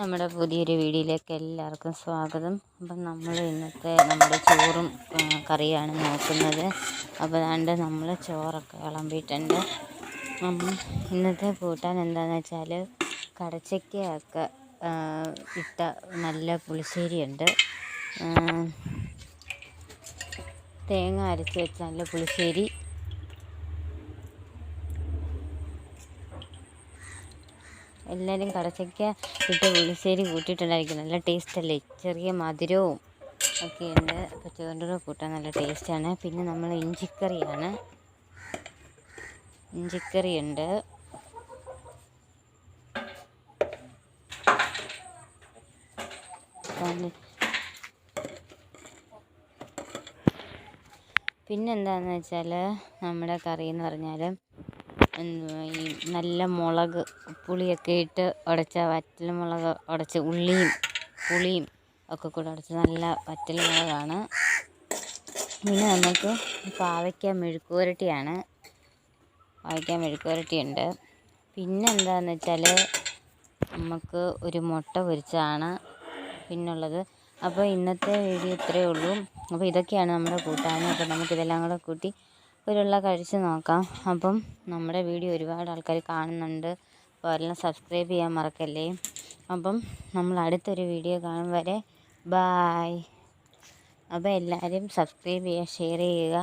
നമ്മുടെ പുതിയൊരു വീഡിയോയിലേക്ക് എല്ലാവർക്കും സ്വാഗതം. അപ്പം നമ്മൾ ഇന്നത്തെ നമ്മുടെ ചോറും കറിയാണ് നോക്കുന്നത്. അപ്പോൾ അതാണ്ട് നമ്മൾ ചോറൊക്കെ വിളമ്പിയിട്ടുണ്ട്. ഇന്നത്തെ കൂട്ടാൻ എന്താണെന്ന് വെച്ചാൽ കടച്ചക്കയൊക്കെ ഇട്ട നല്ല പുളിശ്ശേരിയുണ്ട്. തേങ്ങ അരച്ച് വെച്ച നല്ല പുളിശ്ശേരി. എല്ലാവരും കടച്ചക്ക ഇട്ട് പുളിശ്ശേരി കൂട്ടിയിട്ടുണ്ടായിരിക്കും. നല്ല ടേസ്റ്റ് അല്ലേ? ചെറിയ മധുരവും ഒക്കെ ഉണ്ട്. അപ്പോൾ ചോറിന്റെ കൂട്ടാൻ നല്ല ടേസ്റ്റാണ് പിന്നെ നമ്മൾ ഇഞ്ചിക്കറിയാണ്. ഇഞ്ചിക്കറി ഉണ്ട്. പിന്നെന്താണെന്ന് വെച്ചാൽ നമ്മുടെ കറി എന്ന് പറഞ്ഞാൽ ഈ നല്ല മുളക് പുളിയൊക്കെ ഇട്ട് ഉടച്ച വറ്റൽ മുളക് ഉടച്ച് ഉള്ളിയും പുളിയും ഒക്കെ കൂടെ ഉടച്ച് നല്ല വറ്റൽ മുളകാണ്. പിന്നെ നമുക്ക് പാവയ്ക്ക മെഴുക്കുവരട്ടിയാണ്. പാവയ്ക്ക മെഴുക്കുവരട്ടിയുണ്ട്. പിന്നെ എന്താണെന്ന് വെച്ചാൽ നമുക്ക് ഒരു മുട്ട പൊരിച്ചതാണ് പിന്നുള്ളത്. അപ്പോൾ ഇന്നത്തെ വീഡിയോ ഇത്രയേ ഉള്ളൂ. അപ്പോൾ ഇതൊക്കെയാണ് നമ്മുടെ കൂട്ടാൻ അപ്പോൾ നമുക്കിതെല്ലാം കൂടെ കൂട്ടി ഒരുള്ള കഴിച്ച് നോക്കാം. അപ്പം നമ്മുടെ വീഡിയോ ഒരുപാട് ആൾക്കാർ കാണുന്നുണ്ട്. അപ്പോൾ എല്ലാം സബ്സ്ക്രൈബ് ചെയ്യാൻ മറക്കല്ലേ? അപ്പം നമ്മൾ അടുത്തൊരു വീഡിയോ കാണും വരെ. ബായ് അപ്പോൾ എല്ലാവരും സബ്സ്ക്രൈബ് ചെയ്യുക ഷെയർ ചെയ്യുക.